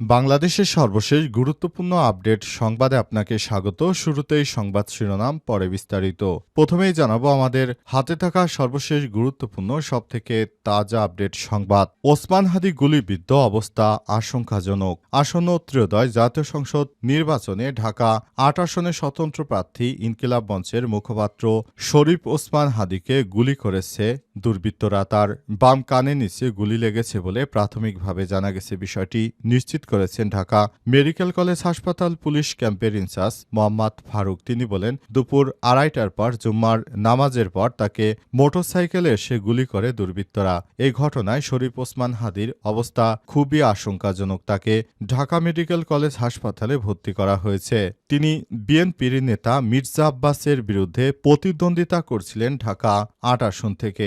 বাংলাদেশের সর্বশেষ গুরুত্বপূর্ণ আপডেট সংবাদে আপনাকে স্বাগত। শুরুতেই সংবাদ শিরোনাম, পরে বিস্তারিত। প্রথমেই জানাব আমাদের হাতে থাকা সর্বশেষ গুরুত্বপূর্ণ, সবথেকে তাজা আপডেট সংবাদ। ওসমান হাদি গুলিবিদ্ধ অবস্থা আশঙ্কাজনক। আসন্ন ত্রয়োদয় জাতীয় সংসদ নির্বাচনে ঢাকা আট আসনে স্বতন্ত্র প্রার্থী ইনকিলাব মঞ্চের মুখপাত্র শরীফ ওসমান হাদিকে গুলি করেছে দুর্বৃত্তরা। তার বাম কানে নিচে গুলি লেগেছে বলে প্রাথমিকভাবে জানা গেছে বিষয়টি। নিশ্চিত করেছেন ঢাকা মেডিকেল কলেজ হাসপাতাল পুলিশ ক্যাম্পের ইনচার্জ মোহাম্মদ ফারুক। তিনি বলেন, দুপুর আড়াইটার পর জুম্মার নামাজের পর তাকে মোটরসাইকেলে এসে গুলি করে দুর্বৃত্তরা। এই ঘটনায় শরীফ ওসমান হাদির অবস্থা খুবই আশঙ্কাজনক। তাকে ঢাকা মেডিকেল কলেজ হাসপাতালে ভর্তি করা হয়েছে। তিনি বিএনপির নেতা মির্জা আব্বাসের বিরুদ্ধে প্রতিদ্বন্দ্বিতা করছিলেন ঢাকা আট আসন থেকে।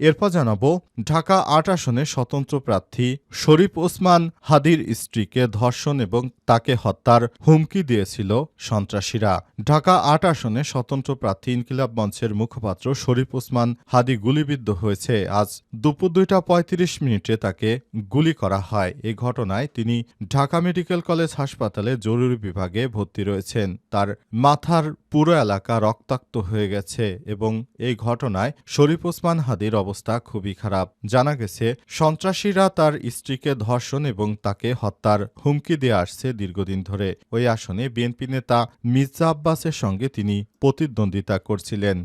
এরপর জানাব, ঢাকা আট আসনে স্বতন্ত্র প্রার্থী শরীফ ওসমান হাদির স্ত্রীকে ধর্ষণ এবং তাকে হত্যার হুমকি দিয়েছিল সন্ত্রাসীরা। ঢাকা আট আসনে স্বতন্ত্র প্রার্থী ইনকিলাব মঞ্চের মুখপাত্র শরীফ ওসমান হাদি গুলিবিদ্ধ হয়েছে। আজ দুপুর দুইটা পঁয়ত্রিশ মিনিটে তাকে গুলি করা হয়। এ ঘটনায় তিনি ঢাকা মেডিকেল কলেজ হাসপাতালে জরুরি বিভাগে ভর্তি রয়েছেন। তার মাথার পুরো এলাকা রক্তাক্ত হয়ে গেছে এবং এই ঘটনায় শরীফ ওসমান হাদির অবস্থা খুবই খারাপ। জানা গেছে, সন্ত্রাসীরা তার স্ত্রীকে ধর্ষণ এবং তাকে হত্যার হুমকি দিয়ে আসছে দীর্ঘদিন ধরে। ওই আসনে বিএনপি নেতা মির্জা আব্বাসের সঙ্গে তিনি প্রতিদ্বন্দ্বিতা করছিলেন।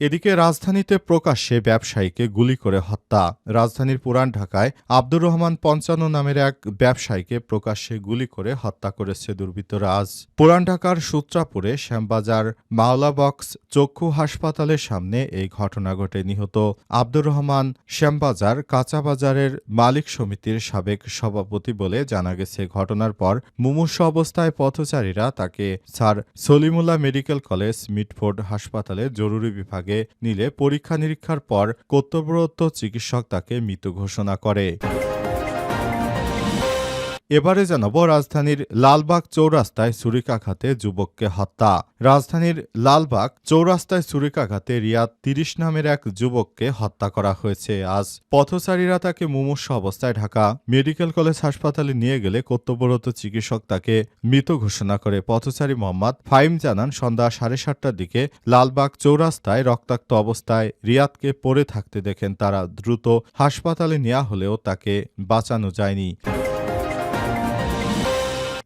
এদিকে রাজধানীতে প্রকাশ্যে ব্যবসায়ীকে গুলি করে হত্যা। রাজধানীর পুরান ঢাকায় আব্দুর রহমান পঞ্চান্ন নামের এক ব্যবসায়ীকে প্রকাশ্যে গুলি করে হত্যা করেছে দুর্বৃত্তরা আজ পুরান ঢাকার সূত্রাপুরে শ্যামবাজার মাওলা বক্স চক্ষু হাসপাতালের সামনে এই ঘটনা ঘটে নিহত আব্দুর রহমান শ্যামবাজার কাঁচাবাজারের মালিক সমিতির সাবেক সভাপতি বলে জানা গেছে। ঘটনার পর মুমূর্ষ অবস্থায় পথচারীরা তাকে sir Salimullah medical college Mitford হাসপাতালে জরুরি বিভাগে নিলে পরীক্ষা নিরীক্ষার পর কর্তব্যরত চিকিৎসক তাকে মৃত ঘোষণা করে। এবারে জানাব রাজধানীর লালবাগ চৌরাস্তায় ছুরিকাঘাতে যুবককে হত্যা। রাজধানীর লালবাগ চৌরাস্তায় ছুরিকাঘাতে রিয়াদ তিরিশ নামের এক যুবককে হত্যা করা হয়েছে। আজ পথচারীরা তাকে মুমূর্ষ অবস্থায় ঢাকা মেডিকেল কলেজ হাসপাতালে নিয়ে গেলে কর্তব্যরত চিকিৎসক তাকে মৃত ঘোষণা করে। পথচারী মোহাম্মদ ফাইম জানান, সন্ধ্যা সাড়ে সাতটার দিকে লালবাগ চৌরাস্তায় রক্তাক্ত অবস্থায় রিয়াদকে পড়ে থাকতে দেখেন তারা। দ্রুত হাসপাতালে নেওয়া হলেও তাকে বাঁচানো যায়নি।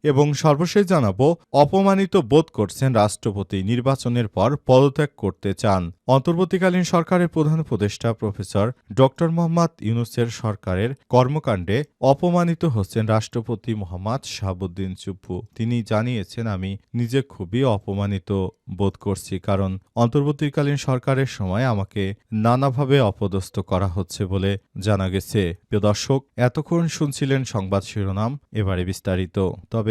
এবং সর্বশেষ জানাব, অপমানিত বোধ করছেন রাষ্ট্রপতি নির্বাচনের পর পদত্যাগ করতে চান। অন্তর্বর্তীকালীন সরকারের প্রধান উপদেষ্টা প্রফেসর ড মোহাম্মদ ইউনুসের সরকারের কর্মকাণ্ডে অপমানিত হচ্ছেন রাষ্ট্রপতি মোহাম্মদ শাহাবুদ্দিন চুপ্পু। তিনি জানিয়েছেন, আমি নিজে খুবই অপমানিত বোধ করছি, কারণ অন্তর্বর্তীকালীন সরকারের সময় আমাকে নানাভাবে অপদস্থ করা হচ্ছে বলে জানা গেছে। প্রিয় দর্শক, এতক্ষণ শুনছিলেন সংবাদ শিরোনাম, এবারে বিস্তারিত। তবে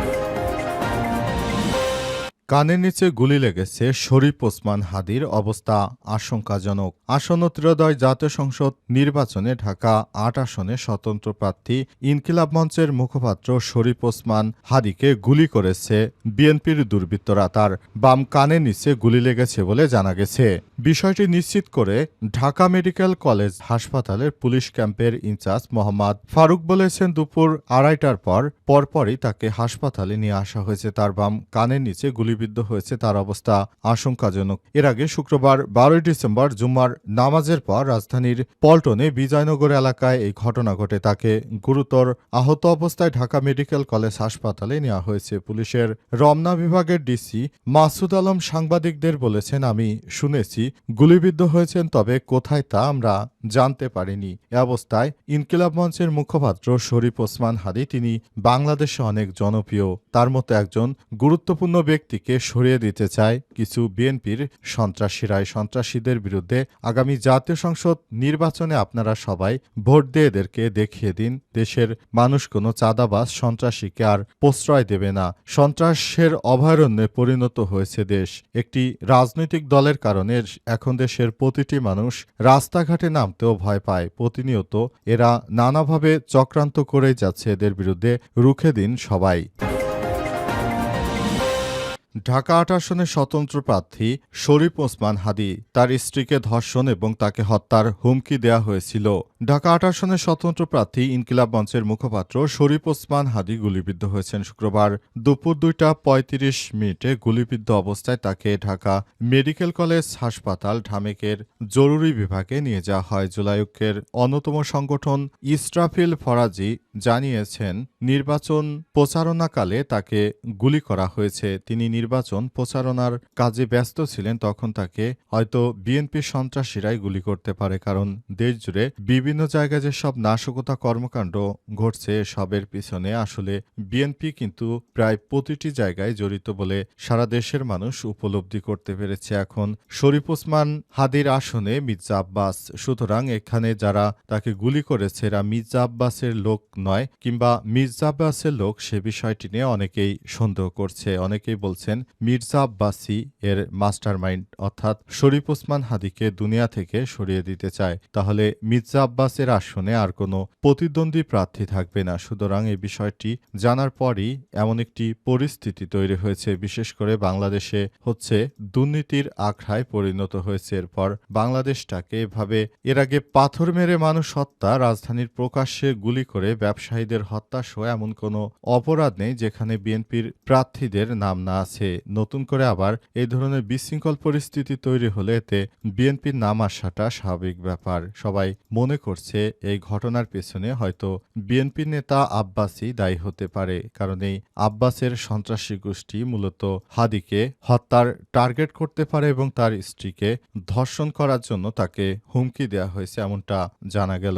কানের নিচে গুলি লেগেছে শরীফ ওসমান হাদির অবস্থা আশঙ্কাজনক। আসন্ন ত্রয়োদয় জাতীয় সংসদ নির্বাচনে ঢাকা আট আসনে স্বতন্ত্র প্রার্থী ইনকিলাব মঞ্চের মুখপাত্র শরীফ ওসমান হাদিকে গুলি করেছে বিএনপির দুর্বৃত্তরা। তার বাম কানের নিচে গুলি লেগেছে বলে জানা গেছে। বিষয়টি নিশ্চিত করে ঢাকা মেডিকেল কলেজ হাসপাতালের পুলিশ ক্যাম্পের ইনচার্জ মোহাম্মদ ফারুক বলেছেন, দুপুর আড়াইটার পর পরপরই তাকে হাসপাতালে নিয়ে আসা হয়েছে। তার বাম কানের নিচে গুলিবিদ্ধ হয়েছে, তার অবস্থা আশঙ্কাজনক। এর আগে শুক্রবার বারোই ডিসেম্বর জুম্মার নামাজের পর রাজধানীর পল্টনে বিজয়নগর এলাকায় এই ঘটনা ঘটে। তাকে গুরুতর আহত অবস্থায় ঢাকা মেডিকেল কলেজ হাসপাতালে নেওয়া হয়েছে। পুলিশের রমনা বিভাগের ডিসি মাসুদ আলম সাংবাদিকদের বলেছেন, আমি শুনেছি গুলিবিদ্ধ হয়েছেন, তবে কোথায় তা আমরা জানতে পারেনি। এ অবস্থায় ইনকিলাব মঞ্চের মুখপাত্র শরীফ ওসমান হাদি তিনি বাংলাদেশে অনেক জনপ্রিয়। তার মতো একজন গুরুত্বপূর্ণ ব্যক্তিকে সরিয়ে দিতে চায় কিছু বিএনপির সন্ত্রাসীরাই। সন্ত্রাসীদের বিরুদ্ধে আগামী জাতীয় সংসদ নির্বাচনে আপনারা সবাই ভোট দিয়ে এদেরকে দেখিয়ে দিন। দেশের মানুষ কোনো চাঁদাবাজ সন্ত্রাসীকে আর প্রশ্রয় দেবে না। সন্ত্রাসের অভয়ারণ্যে পরিণত হয়েছে দেশ। একটি রাজনৈতিক দলের কারণে এখন দেশের প্রতিটি মানুষ রাস্তাঘাটে নামতেও ভয় পায়। প্রতিনিয়ত এরা নানাভাবে চক্রান্ত করে যাচ্ছে এদের বিরুদ্ধে। রুখে দিন সবাই। ঢাকা আট আসনের স্বতন্ত্র প্রার্থী শরীফ ওসমান হাদি তার স্ত্রীকে ধর্ষণ এবং তাকে হত্যার হুমকি দেওয়া হয়েছিল। ঢাকা আট আসনের স্বতন্ত্র প্রার্থী ইনকিলাব মঞ্চের মুখপাত্র শরীফ ওসমান হাদি গুলিবিদ্ধ হয়েছেন শুক্রবার দুপুর দুইটা পঁয়ত্রিশ মিনিটে গুলিবিদ্ধ অবস্থায় তাকে ঢাকা মেডিকেল কলেজ হাসপাতাল ঢামেকের জরুরি বিভাগে নিয়ে যাওয়া হয়। জুলাইকের অন্যতম সংগঠন ইস্ট্রাফিল ফরাজি জানিয়েছেন, নির্বাচন প্রচারণাকালে তাকে গুলি করা হয়েছে। তিনি নির্বাচন প্রচারণার কাজে ব্যস্ত ছিলেন তখন তাকে হয়তো বিএনপি সন্ত্রাসীরাই গুলি করতে পারে, কারণ দেশজুড়ে বিভিন্ন জায়গায় যেসব নাশকতা কর্মকাণ্ড ঘটছে সবের পিছনে, আসলে বিএনপি কিন্তু প্রায় প্রতিটি জায়গায় জড়িত বলে সারা দেশের মানুষ উপলব্ধি করতে পেরেছে। এখন শরীফ ওসমান হাদির আসনে মির্জা আব্বাস, সুতরাং এখানে যারা তাকে গুলি করেছে এরা মির্জা আব্বাসের লোক নয়, কিংবা মির্জা আব্বাসের লোক সে বিষয়টি নিয়ে অনেকেই সন্দেহ করছে, অনেকেই বলছেন মির্জা আব্বাসি এর মাস্টার মাইন্ড অর্থাৎ শরীফ ওসমান হাদিকে দুনিয়া থেকে সরিয়ে দিতে চায়। তাহলে মির্জা আব্বাসের আসনে আর কোনো প্রতিদ্বন্দ্বী প্রার্থী থাকবে না। সুতরাং এই বিষয়টি জানার পরই এমন একটি পরিস্থিতি তৈরি হয়েছে। বিশেষ করে বাংলাদেশে হচ্ছে দুর্নীতির আখড়ায় পরিণত হয়েছে। এরপর বাংলাদেশটাকে এভাবে এর আগে পাথর মেরে মানুষ হত্যা, রাজধানীর প্রকাশ্যে গুলি করে ব্যবসায়ীদের হত্যা সহ এমন কোনো অপরাধ নেই যেখানে বিএনপির প্রার্থীদের নাম না আছে। নতুন করে আবার এই ধরনের বিশৃঙ্খল পরিস্থিতি তৈরি হলে এতে বিএনপির নাম আসাটা স্বাভাবিক ব্যাপার। সবাই মনে করছে এই ঘটনার পেছনে হয়তো বিএনপি নেতা আব্বাসই দায়ী হতে পারে, কারণ এই আব্বাসের সন্ত্রাসী গোষ্ঠী মূলত হাদিকে হত্যার টার্গেট করতে পারে এবং তার স্ত্রীকে ধর্ষণ করার জন্য তাকে হুমকি দেওয়া হয়েছে এমনটা জানা গেল।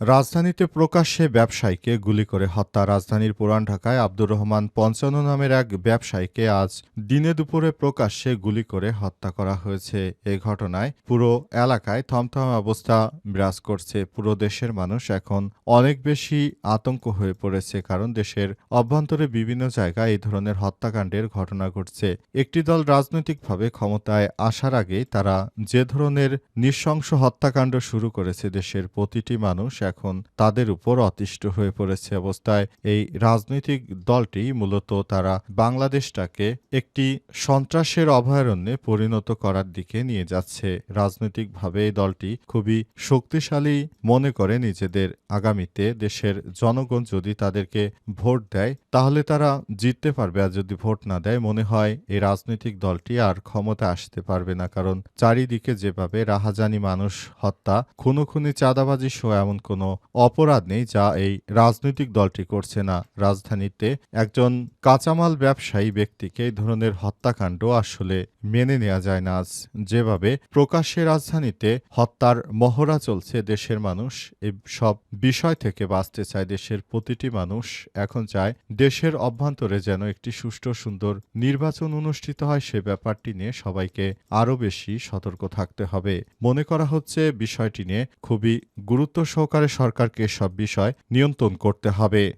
রাজধানীতে প্রকাশ্যে ব্যবসায়ীকে গুলি করে হত্যা। রাজধানীর পুরান ঢাকায় আব্দুর রহমান পঞ্চান্ন নামের এক ব্যবসায়ীকে আজ দিনে দুপুরে প্রকাশ্যে গুলি করে হত্যা করা হয়েছে। এ ঘটনায় পুরো এলাকায় থমথম অবস্থা বিরাজ করছে। পুরো দেশের মানুষ এখন অনেক বেশি আতঙ্ক হয়ে পড়েছে, কারণ দেশের অভ্যন্তরে বিভিন্ন জায়গায় এই ধরনের হত্যাকাণ্ডের ঘটনা ঘটছে। একটি দল রাজনৈতিকভাবে ক্ষমতায় আসার আগেই তারা যে ধরনের নৃশংস হত্যাকাণ্ড শুরু করেছে, দেশের প্রতিটি মানুষ এখন তাদের উপর অতিষ্ঠ হয়ে পড়েছে অবস্থায়। এই রাজনৈতিক দলটি মূলত তারা বাংলাদেশটাকে একটি সন্ত্রাসের অভয়ারণ্যে পরিণত করার দিকে নিয়ে যাচ্ছে। রাজনৈতিকভাবে এই দলটি খুবই শক্তিশালী মনে করে নিজেদের আগামীতে দেশের জনগণ যদি তাদেরকে ভোট দেয়, তাহলে তারা জিততে পারবে। আর যদি ভোট না দেয়, মনে হয় এই রাজনৈতিক দলটি আর ক্ষমতা আসতে পারবে না। কারণ চারিদিকে যেভাবে রাহাজানি মানুষ হত্যা, খুনোখুনি চাঁদাবাজি সহ এমন কোনো অপরাধ নেই যা এই রাজনৈতিক দলটি করছে না। রাজধানীতে একজন কাঁচামাল ব্যবসায়ী ব্যক্তিকে এই ধরনের হত্যাকাণ্ড আসলে মেনে নেওয়া যায় না আজ। যেভাবে প্রকাশ্যে রাজধানীতে হত্যার মহড়া চলছে দেশের মানুষ সব বিষয় থেকে বাঁচতে চায় দেশের প্রতিটি মানুষ। এখন চায় দেশের অভ্যন্তরে যেন একটি সুষ্ঠু, সুন্দর নির্বাচন অনুষ্ঠিত হয়, সে ব্যাপারটি নিয়ে সবাইকে আরও বেশি সতর্ক থাকতে হবে। মনে করা হচ্ছে বিষয়টি নিয়ে খুবই গুরুত্ব সহকারে সরকারকে সব বিষয় নিয়ন্ত্রণ করতে হবে।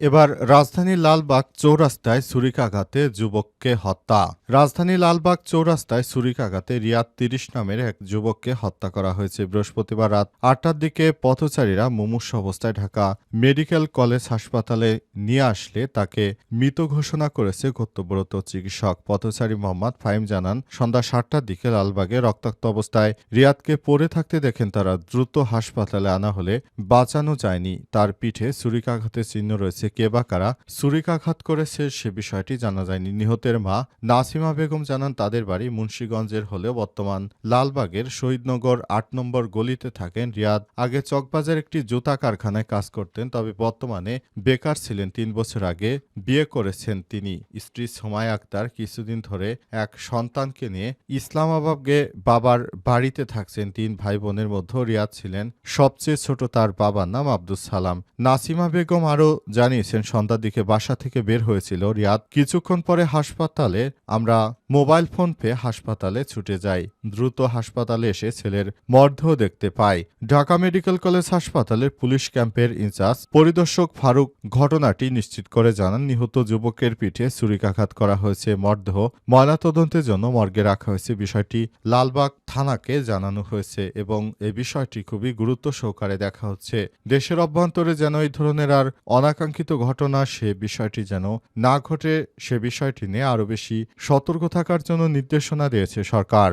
এবার রাজধানীর লালবাগ চৌরাস্তায় ছুরিকাঘাতে যুবককে হত্যা। রাজধানী লালবাগ চৌরাস্তায় ছুরিকাঘাতে রিয়াদ তিরিশ নামের এক যুবককে হত্যা করা হয়েছে। বৃহস্পতিবার রাত আটটার দিকে পথচারীরা মুমূর্ষ অবস্থায় ঢাকা মেডিকেল কলেজ হাসপাতালে নিয়ে আসলে তাকে মৃত ঘোষণা করেছে কর্তব্যরত চিকিৎসক। পথচারী মোহাম্মদ ফাইম জানান, সন্ধ্যা সাতটার দিকে লালবাগে রক্তাক্ত অবস্থায় রিয়াদকে পড়ে থাকতে দেখেন তারা। দ্রুত হাসপাতালে আনা হলে বাঁচানো যায়নি। তার পিঠে ছুরিকাঘাতের চিহ্ন রয়েছে কে বা কারা ছুরিকাঘাত করেছে সে বিষয়টি জানা যায়নি। নিহতের মা নাসিমা বেগম জানান, তাদের বাড়ি মুন্সীগঞ্জের হলেও বর্তমান লালবাগের শহীদনগর আট নম্বর গলিতে থাকেন রিয়াদ। আগে চকবাজার একটি জুতা কারখানায় কাজ করতেন, তবে বর্তমানে বেকার ছিলেন। তিন বছর আগে বিয়ে করেছেন তিনি। স্ত্রী সোমায় আক্তার কিছুদিন ধরে এক সন্তানকে নিয়ে ইসলামাবাদে বাবার বাড়িতে থাকছেন। তিন ভাই বোনের মধ্যে রিয়াদ ছিলেন। সবচেয়ে ছোট তার বাবার নাম আব্দুল সালাম। নাসিমা বেগম আরও জানিয়েছেন সন্ধ্যার দিকে বাসা থেকে বের হয়েছিল রিয়াদ। কিছুক্ষণ পরে হাসপাতালে আমরা মোবাইল ফোন পেয়ে হাসপাতালে ছুটে যাই দ্রুত হাসপাতালে এসে ছেলের মর্ধও দেখতে পাই ঢাকা মেডিকেল কলেজ হাসপাতালের পুলিশ ক্যাম্পের ইনচার্জ পরিদর্শক ফারুক ঘটনাটি নিশ্চিত করে জানান, নিহত যুবকের পিঠে ছুরিকাঘাত করা হয়েছে, মরদেহ ময়নাতদন্তের জন্য মর্গে রাখা হয়েছে। বিষয়টি লালবাগ থানাকে জানানো হয়েছে এবং এ বিষয়টি খুবই গুরুত্ব সহকারে দেখা হচ্ছে। দেশের অভ্যন্তরে যেন এই ধরনের আর অনাকাঙ্ক্ষিত ঘটনা সে বিষয়টি যেন না ঘটে, সে বিষয়টি নিয়ে আরও বেশি সতর্ক থাকার জন্য নির্দেশনা দিয়েছে সরকার।